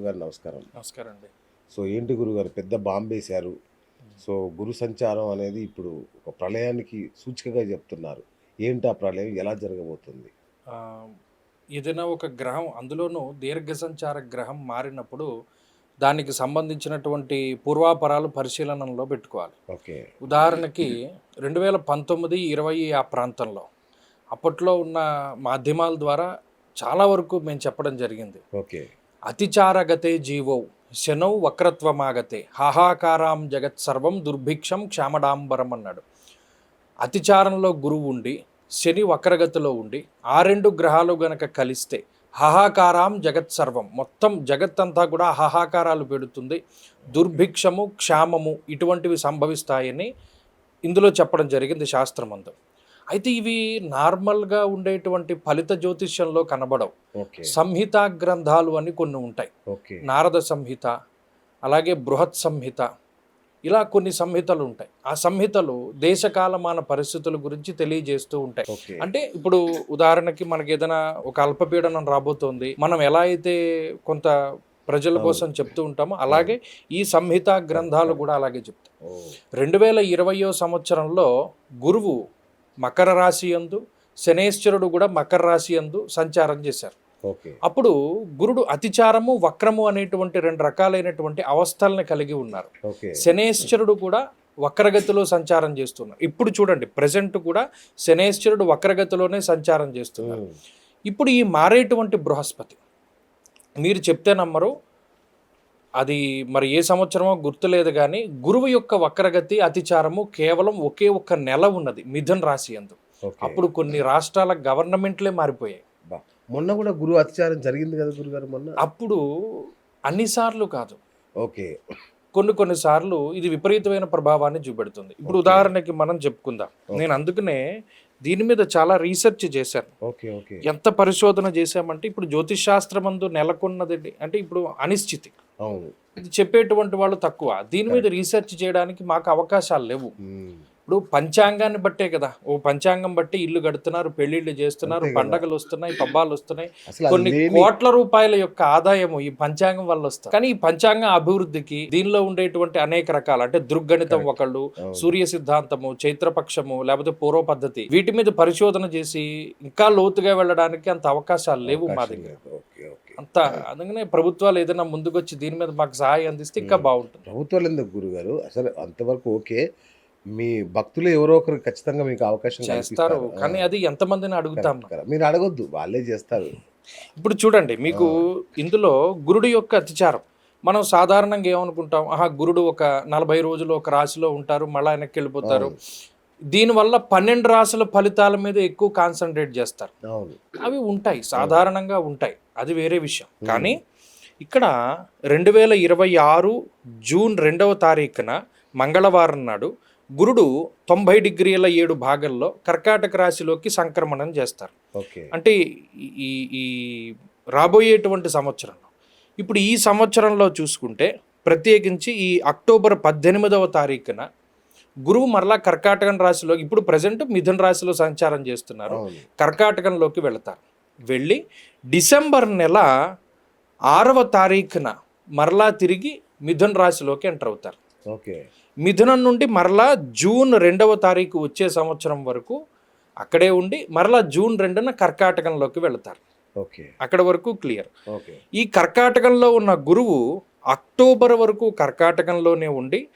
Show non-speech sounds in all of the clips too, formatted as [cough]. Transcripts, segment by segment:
గురుగారు నమస్కారం. నమస్కారం అండి సో ఏంటి గురుగారు? పెద్ద బాంబ్ వేశారు సో గురు సంచారం అనేది ఇప్పుడు ఒక ప్రళయానికి సూచికగా చెప్తున్నారు. ఏంటి ఆ ప్రళయం? ఎలా జరగబోతుంది? ఏదైనా ఒక గ్రహం అందులోనూ దీర్ఘ సంచార గ్రహం మారినప్పుడు దానికి సంబంధించినటువంటి పూర్వాపరాలు పరిశీలనలో పెట్టుకోవాలి. ఓకే. ఉదాహరణకి రెండు వేల పంతొమ్మిది ఇరవై ఆ ప్రాంతంలో అప్పట్లో ఉన్న మాధ్యమాల ద్వారా చాలా వరకు మేము చెప్పడం జరిగింది. ఓకే. అతిచారగతే జీవో శనౌ వక్రత్వమాగతే హాహాకారాం జగత్ సర్వం దుర్భిక్షం క్షామడాంబరం అన్నాడు అతిచారంలో గురువు ఉండి శని వక్రగతిలో ఉండి ఆ రెండు గ్రహాలు గనక కలిస్తే హాహాకారాం జగత్ సర్వం మొత్తం జగత్ అంతా కూడా హాహాకారాలు పెడుతుంది దుర్భిక్షము క్షామము ఇటువంటివి సంభవిస్తాయని ఇందులో చెప్పడం జరిగింది శాస్త్రమందు అయితే ఇవి నార్మల్గా ఉండేటువంటి ఫలిత జ్యోతిష్యంలో కనబడవు. సంహిత గ్రంథాలు అని కొన్ని ఉంటాయి. నారద సంహిత అలాగే బృహత్ సంహిత ఇలా కొన్ని సంహితలు ఉంటాయి. ఆ సంహితలు దేశకాలమాన పరిస్థితుల గురించి తెలియజేస్తూ ఉంటాయి. అంటే ఇప్పుడు ఉదాహరణకి మనకి ఏదైనా ఒక అల్పపీడనం రాబోతోంది. మనం ఎలా అయితే కొంత ప్రజల కోసం చెప్తూ ఉంటామో అలాగే ఈ సంహిత గ్రంథాలు కూడా అలాగే చెప్తాయి. రెండు వేల ఇరవయో సంవత్సరంలో గురువు మకర రాశి యందు శనేశ్వరుడు కూడా మకర రాశి యందు సంచారం చేశారు. ఓకే. అప్పుడు గురుడు అతిచారము వక్రము అనేటువంటి రెండు రకాలైనటువంటి అవస్థల్ని కలిగి ఉన్నారు. శనేశ్వరుడు కూడా వక్రగతిలో సంచారం చేస్తున్నారు. ఇప్పుడు చూడండి ప్రజెంట్ కూడా శనేశ్వరుడు వక్రగతిలోనే సంచారం చేస్తున్నారు. ఇప్పుడు ఈ మారేటువంటి బృహస్పతి మీరు చెప్తే నమ్మరు అది మరి ఏ సంవత్సరమో గుర్తులేదు కానీ గురువు యొక్క వక్రగతి అతిచారము కేవలం ఒకే ఒక్క నెల ఉన్నది మిథున్ రాశి అందు. అప్పుడు కొన్ని రాష్ట్రాల గవర్నమెంట్లే మారిపోయాయి. మొన్న కూడా గురు అత్యాచారం జరిగింది కదా గురుగారు మొన్న? అప్పుడు అన్నిసార్లు కాదు. ఓకే. కొన్ని కొన్ని సార్లు ఇది విపరీతమైన ప్రభావాన్ని చూపెడుతుంది. ఇప్పుడు ఉదాహరణకి మనం చెప్పుకుందాం. నేను అందుకనే దీని మీద చాలా రీసెర్చ్ చేశాను. Okay okay. ఎంత పరిశోధన చేశామంటే ఇప్పుడు జ్యోతిష్ శాస్త్రమందు నెలకొన్నది అంటే ఇప్పుడు అనిశ్చితి. అవును. ఇది చెప్పేటువంటి వాళ్ళు తక్కువ. దీని మీద రీసెర్చ్ చేయడానికి మాకు అవకాశాలు లేవు. ఇప్పుడు పంచాంగాన్ని బట్టే కదా. ఓ పంచాంగం బట్టి ఇల్లు కడుతున్నారు పెళ్ళిళ్ళు చేస్తున్నారు. పండగలు వస్తున్నాయి పబ్బాలు వస్తున్నాయి. కొన్ని కోట్ల రూపాయల యొక్క ఆదాయము ఈ పంచాంగం వల్ల వస్తుంది. కానీ ఈ పంచాంగం అభివృద్ధికి దీనిలో ఉండేటువంటి అనేక రకాల అంటే దృగ్గణితం ఒకళ్ళు. సూర్య సిద్ధాంతము చైత్రపక్షము లేకపోతే పూర్వ పద్ధతి వీటి మీద పరిశోధన చేసి ఇంకా లోతుగా వెళ్ళడానికి అంత అవకాశాలు లేవు మా దగ్గర. అంత అందుకనే ప్రభుత్వాలు ఏదైనా ముందుకొచ్చి దీని మీద మాకు సహాయం అందిస్తే ఇంకా బాగుంటుంది. ప్రభుత్వాలు ఎందుకు గురుగారు? అసలు అంతవరకు ఓకే. మీ భక్తులు ఎవరో ఒకరు ఖచ్చితంగా మీకు అవకాశం చేస్తారు. కానీ అది ఎంతమందిని అడుగుతాం. మీరు అడగొద్దు వాళ్ళే చేస్తారు. ఇప్పుడు చూడండి మీకు ఇందులో గురుడు యొక్క అతిచారం. మనం సాధారణంగా ఏమనుకుంటాం? ఆహా గురుడు ఒక నలభై రోజులు ఒక రాశిలో ఉంటారు మళ్ళా వెనక్కి వెళ్ళిపోతారు. దీనివల్ల పన్నెండు రాశుల ఫలితాల మీద ఎక్కువ కాన్సన్ట్రేట్ చేస్తారు. అవి ఉంటాయి సాధారణంగా ఉంటాయి. అది వేరే విషయం. కానీ ఇక్కడ రెండు వేల ఇరవై ఆరు జూన్ రెండవ తారీఖున మంగళవారం నాడు గురుడు తొంభై డిగ్రీల ఏడు భాగంలో కర్కాటక రాశిలోకి సంక్రమణం చేస్తారు. ఓకే. అంటే ఈ- ఈ ఈ రాబోయేటువంటి సంవత్సరంలో. ఇప్పుడు ఈ సంవత్సరంలో చూసుకుంటే ప్రత్యేకించి ఈ అక్టోబర్ పద్దెనిమిదవ తారీఖున గురువు మరలా కర్కాటకం రాశిలో ఇప్పుడు ప్రజెంట్ మిథున రాశిలో సంచారం చేస్తున్నారు. కర్కాటకంలోకి వెళతారు. వెళ్ళి డిసెంబర్ నెల ఆరవ తారీఖున మరలా తిరిగి మిథున రాశిలోకి ఎంటర్ అవుతారు. ఓకే. మిథునం నుండి మరలా జూన్ రెండవ తారీఖు వచ్చే సంవత్సరం వరకు అక్కడే ఉండి మరలా జూన్ రెండున కర్కాటకంలోకి వెళతారు. ఓకే. అక్కడ వరకు క్లియర్. ఓకే. ఈ కర్కాటకంలో ఉన్న గురువు అక్టోబర్ వరకు కర్కాటకంలోనే ఉండి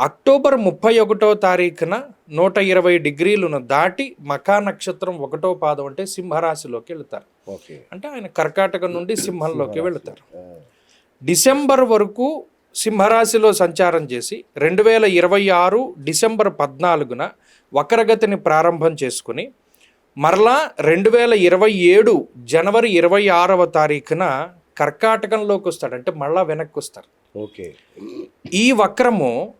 అక్టోబర్ ముప్పై ఒకటో తారీఖున నూట ఇరవై డిగ్రీలను దాటి మకా నక్షత్రం ఒకటో పాదం అంటే సింహరాశిలోకి వెళ్తారు. ఓకే. అంటే ఆయన కర్కాటకం నుండి సింహంలోకి వెళతారు. డిసెంబర్ వరకు సింహరాశిలో సంచారం చేసి రెండు వేల ఇరవై ఆరు డిసెంబర్ పద్నాలుగున వక్రగతిని ప్రారంభం చేసుకుని మరలా రెండు వేల ఇరవై ఏడు జనవరి ఇరవై ఆరవ తారీఖున కర్కాటకంలోకి వస్తాడు. అంటే మళ్ళా వెనక్కి వస్తారు. ఓకే. ఈ వక్రము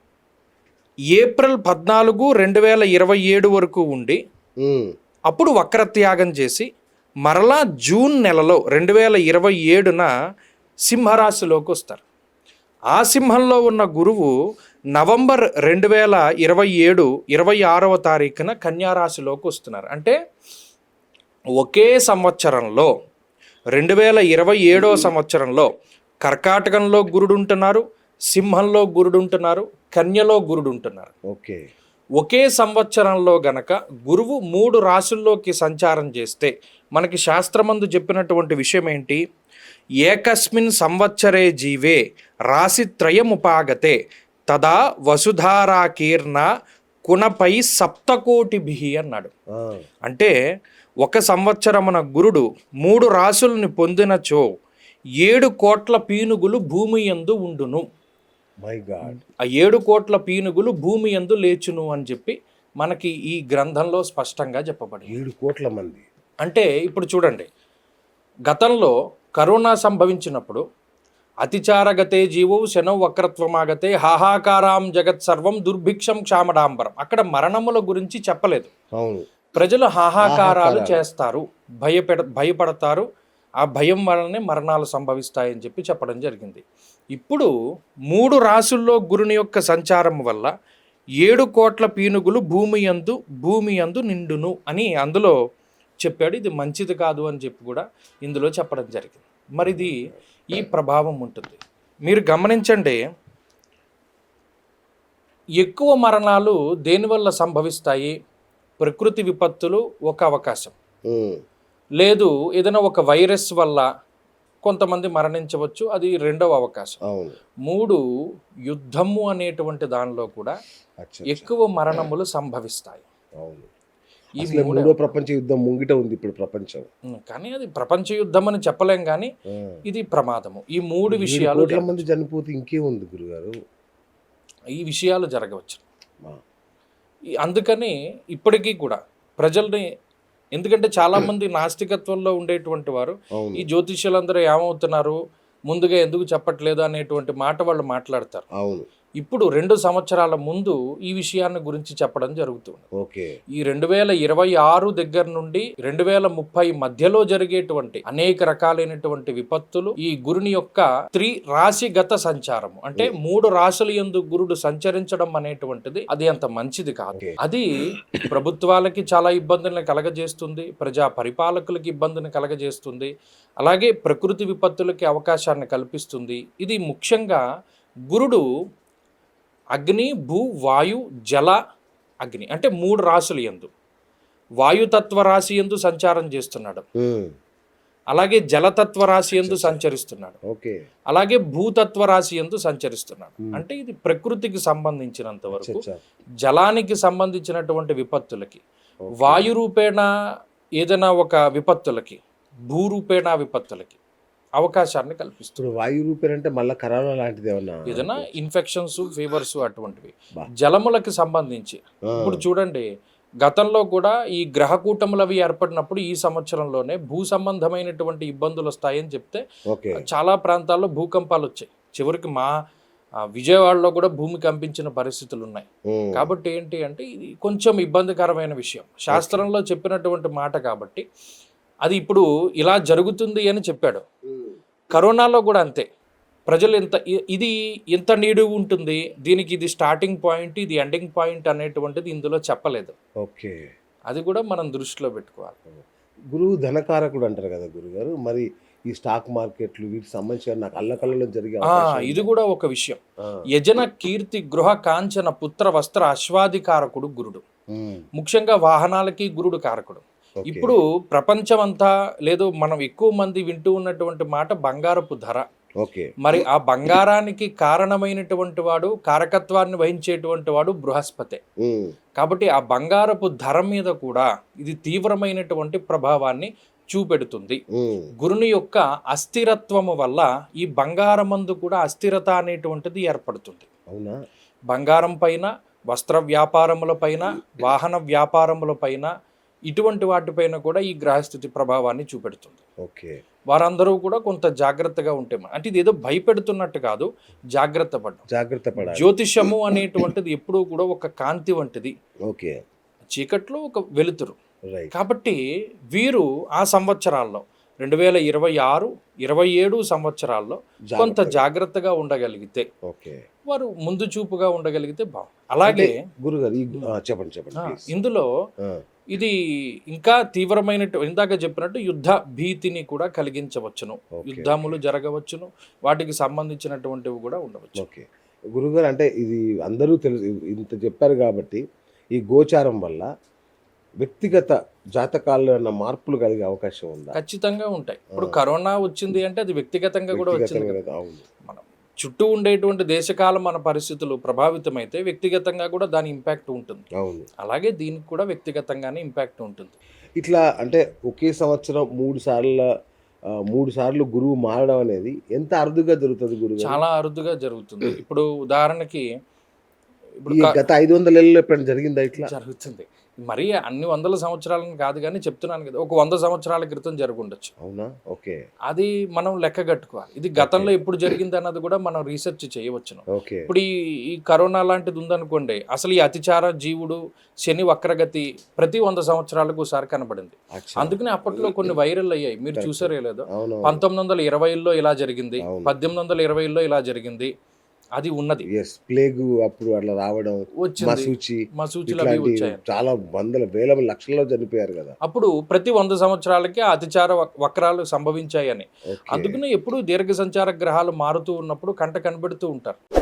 ఏప్రిల్ పద్నాలుగు రెండు వేల ఇరవై ఏడు వరకు ఉండి అప్పుడు వక్రత్యాగం చేసి మరలా జూన్ నెలలో రెండు వేల ఇరవై ఏడున సింహరాశిలోకి వస్తారు. ఆ సింహంలో ఉన్న గురువు నవంబర్ రెండు వేల ఇరవై ఏడు ఇరవై ఆరవ తారీఖున కన్యారాశిలోకి వస్తున్నారు. అంటే ఒకే సంవత్సరంలో రెండు వేల ఇరవై ఏడో సంవత్సరంలో కర్కాటకంలో గురుడు ఉంటున్నారు. సింహంలో గురుడు ఉంటున్నారు కన్యలో గురుడు ఉంటున్నారు ఓకే. ఒకే సంవత్సరంలో గనక గురువు మూడు రాశుల్లోకి సంచారం చేస్తే మనకి శాస్త్రమందు చెప్పినటువంటి విషయం ఏంటి ఏకస్మిన్ సంవత్సరే జీవే రాశిత్రయముపాగతే తదా వసుధారాకీర్ణ కుణపై సప్తకోటిభి అన్నాడు. అంటే ఒక సంవత్సరమున గురుడు మూడు రాసుల్ని పొందినచో ఏడు కోట్ల పీనుగులు భూమి యందు ఉండును. My god. ఆ ఏడు కోట్ల పీనుగులు భూమి యందు లేచును అని చెప్పి మనకి ఈ గ్రంథంలో స్పష్టంగా చెప్పబడింది. ఏడు కోట్ల మంది. అంటే ఇప్పుడు చూడండి గతంలో కరోనా సంభవించినప్పుడు అతిచారగతే జీవో శనౌ వక్రత్వమాగతే హాహాకారాం జగత్ సర్వం దుర్భిక్షం క్షామడాంబరం. అక్కడ మరణముల గురించి చెప్పలేదు. అవును. ప్రజలు హాహాకారాలు. చేస్తారు భయపెడ భయపడతారు. ఆ భయం వలనే మరణాలు సంభవిస్తాయని చెప్పి చెప్పడం జరిగింది. ఇప్పుడు మూడు రాసుల్లో గురుని యొక్క సంచారం వల్ల ఏడు కోట్ల పీనుగులు భూమి యందు భూమి యందు నిండును అని అందులో చెప్పాడు. ఇది మంచిది కాదు అని చెప్పి కూడా ఇందులో చెప్పడం జరిగింది. మరి ఇది ఈ ప్రభావం ఉంటుంది. మీరు గమనించండి ఎక్కువ మరణాలు దేనివల్ల సంభవిస్తాయి? ప్రకృతి విపత్తులు ఒక అవకాశం. లేదు ఏదైనా ఒక వైరస్ వల్ల కొంతమంది మరణించవచ్చు. అది రెండవ అవకాశం. మూడు యుద్ధము అనేటువంటి దానిలో కూడా ఎక్కువ మరణములు సంభవిస్తాయి. ఈ మూడే ప్రపంచ యుద్ధం ముంగిట ఉంది ఇప్పుడు ప్రపంచం. కానీ అది ప్రపంచ యుద్ధం అని చెప్పలేం కానీ. ఇది ప్రమాదము. ఈ మూడు విషయాలు మంది చనిపోతే ఇంకే ఉంది గురుగారు. ఈ విషయాలు జరగవచ్చు అందుకని ఇప్పటికీ కూడా ప్రజల్ని ఎందుకంటే చాలా మంది నాస్తికత్వంలో ఉండేటువంటి వారు. ఈ జ్యోతిష్యులందరూ ఏమవుతున్నారు? ముందుగా ఎందుకు చెప్పట్లేదు అనేటువంటి మాట వాళ్ళు మాట్లాడతారు. అవును. ఇప్పుడు రెండు సంవత్సరాల ముందు ఈ విషయాన్ని గురించి చెప్పడం జరుగుతుంది. ఓకే. ఈ రెండు వేల ఇరవై ఆరు దగ్గర నుండి రెండు వేల ముప్పై మధ్యలో జరిగేటువంటి అనేక రకాలైనటువంటి విపత్తులు ఈ గురుని యొక్క త్రి రాశిగత సంచారము. అంటే మూడు రాశుల యందు గురుడు సంచరించడం అనేటువంటిది అది అంత మంచిది కాదు. అది ప్రభుత్వాలకి చాలా ఇబ్బందులను కలగజేస్తుంది ప్రజా పరిపాలకులకి ఇబ్బందిని కలగజేస్తుంది అలాగే ప్రకృతి విపత్తులకి అవకాశాన్ని కల్పిస్తుంది. ఇది ముఖ్యంగా గురుడు అగ్ని భూ వాయు జల అగ్ని అంటే మూడు రాశులు ఎందు. వాయుతత్వ రాశి ఎందు సంచారం చేస్తున్నాడు. అలాగే జలతత్వ రాశి ఎందు సంచరిస్తున్నాడు. ఓకే. అలాగే భూతత్వ రాశి ఎందు సంచరిస్తున్నాడు. అంటే ఇది ప్రకృతికి సంబంధించినంత వరకు. జలానికి సంబంధించినటువంటి విపత్తులకి. వాయు రూపేణ ఏదైనా ఒక విపత్తులకి భూ రూపేణ విపత్తులకి అవకాశాన్ని కల్పిస్తుంది. ఇప్పుడు వాయు రూపేనంటే మళ్ళీ కరోనా లాంటిది ఏమన్నా? ఏదైనా ఇన్ఫెక్షన్స్ ఫీవర్స్ అటువంటివి. జలములకు సంబంధించి. ఇప్పుడు చూడండి గతంలో కూడా ఈ గ్రహ కూటములు అవి ఏర్పడినప్పుడు ఈ సంవత్సరంలోనే భూ సంబంధమైనటువంటి ఇబ్బందులు వస్తాయని చెప్తే చాలా ప్రాంతాల్లో భూకంపాలు వచ్చాయి. చివరికి మా విజయవాడలో కూడా భూమి కంపించిన పరిస్థితులు ఉన్నాయి. కాబట్టి ఏంటి అంటే ఇది కొంచెం ఇబ్బందికరమైన విషయం. శాస్త్రంలో చెప్పినటువంటి మాట కాబట్టి అది ఇప్పుడు ఇలా జరుగుతుంది అని చెప్పాడు. కరోనాలో కూడా అంతే. ప్రజలు ఎంత ఇది ఎంత నీడు ఉంటుంది దీనికి ఇది స్టార్టింగ్ పాయింట్ ఇది ఎండింగ్ పాయింట్ అనేటువంటిది ఇందులో చెప్పలేదు. ఓకే. అది కూడా మనం దృష్టిలో పెట్టుకోవాలి. గురువు ధనకారకుడు అంటారు కదా గురుగారు మరి ఈ స్టాక్ మార్కెట్లు వీటికి సంబంధించి నాకు అల్లకల్లలో జరిగే ఇది కూడా ఒక విషయం. యజన కీర్తి గృహ కాంచన పుత్ర వస్త్ర అశ్వాదికారకుడు గురుడు. ముఖ్యంగా వాహనాలకి గురుడు కారకుడు. ఇప్పుడు ప్రపంచం అంతా లేదు మనం ఎక్కువ మంది వింటూ ఉన్నటువంటి మాట బంగారపు ధర. ఓకే. మరి ఆ బంగారానికి కారణమైనటువంటి వాడు కారకత్వాన్ని వహించేటువంటి వాడు బృహస్పతే. కాబట్టి ఆ బంగారపు ధర మీద కూడా ఇది తీవ్రమైనటువంటి ప్రభావాన్ని చూపెడుతుంది. గురుని యొక్క అస్థిరత్వము వల్ల ఈ బంగారమందు కూడా అస్థిరత అనేటువంటిది ఏర్పడుతుంది. అవునా? బంగారం పైన వస్త్ర వ్యాపారముల పైన వాహన వ్యాపారముల పైన ఇటువంటి వాటిపైన కూడా ఈ గ్రహస్థితి ప్రభావాన్ని చూపెడుతుంది. ఓకే. వారందరూ కూడా కొంత జాగ్రత్తగా ఉంటే అంటే ఇది ఏదో భయపెడుతున్నట్టు కాదు జాగ్రత్త పడ్డం. జాగ్రత్త పడాలి. జ్యోతిషము అనేటువంటిది ఎప్పుడూ కూడా ఒక కాంతి వంటిది. ఓకే. చీకట్లో ఒక వెలుతురు. కాబట్టి వీరు ఆ సంవత్సరాల్లో రెండు వేల ఇరవై ఆరు ఇరవై ఏడు సంవత్సరాల్లో కొంత జాగ్రత్తగా. ఉండగలిగితే ఓకే. వారు ముందు చూపుగా ఉండగలిగితే బాగుంది అలాగే గురుగారు చెప్పండి చెప్పండి. ఇందులో ఇది ఇంకా తీవ్రమైనట్టు ఇందాక చెప్పినట్టు యుద్ధ భీతిని కూడా కలిగించవచ్చును. యుద్ధములు జరగవచ్చును. వాటికి సంబంధించినటువంటివి కూడా ఉండవచ్చు. ఓకే. గురుగారు అంటే ఇది అందరూ తెలుసు ఇంత చెప్పారు కాబట్టి ఈ గోచారం వల్ల వ్యక్తిగత జాతకాల్లో ఏమైనా మార్పులు కలిగే అవకాశం ఉందా? ఖచ్చితంగా ఉంటాయి. ఇప్పుడు. కరోనా వచ్చింది అంటే అది వ్యక్తిగతంగా కూడా వచ్చింది కదా. మనం చుట్టూ ఉండేటువంటి దేశకాల మన పరిస్థితులు ప్రభావితమైతే వ్యక్తిగతంగా కూడా దాని ఇంపాక్ట్ ఉంటుంది. అవును. అలాగే దీనికి కూడా వ్యక్తిగతంగానే ఇంపాక్ట్ ఉంటుంది. ఇట్లా అంటే ఒకే సంవత్సరం మూడు సార్లు మూడు సార్లు గురువు మారడం అనేది ఎంత అరుదుగా జరుగుతుంది గురువు చాలా అరుదుగా జరుగుతుంది. [clears throat] ఇప్పుడు ఉదాహరణకి ఇప్పుడు గత ఐదు వందల ఎప్పుడైనా జరిగిందా ఇట్లా? జరుగుతుంది. మరి అన్ని వందల సంవత్సరాలను కాదు కానీ చెప్తున్నాను కదా ఒక వంద సంవత్సరాల క్రితం జరుగుండొచ్చు. అవునా? ఓకే. అది మనం లెక్క కట్టుకోవాలి. ఇది గతంలో ఎప్పుడు జరిగింది అన్నది కూడా మనం రీసెర్చ్ చేయవచ్చును. ఇప్పుడు ఈ ఈ కరోనా లాంటిది ఉందనుకోండి అసలు ఈ అతిచార జీవుడు శని వక్రగతి ప్రతి వంద సంవత్సరాలకు ఒకసారి కనబడింది. అందుకనే అప్పట్లో కొన్ని వైరల్ అయ్యాయి. మీరు చూసారే లేదో? పంతొమ్మిది వందల ఇరవైలో ఇలా జరిగింది. పద్దెనిమిది వందల ఇరవైలో ఇలా జరిగింది. అది ఉన్నది. ఎస్ ప్లేగ్ అప్పుడు అట్లా రావడం వచ్చింది. మసూచి వచ్చాయి. చాలా వందల వేల లక్షల్లో చనిపోయారు కదా. అప్పుడు ప్రతి వంద సంవత్సరాలకి అతిచార వక్- వక్రాలు సంభవించాయని. అందుకనే ఎప్పుడు దీర్ఘ సంచార గ్రహాలు మారుతూ ఉన్నప్పుడు కంట కనబడుతూ ఉంటారు.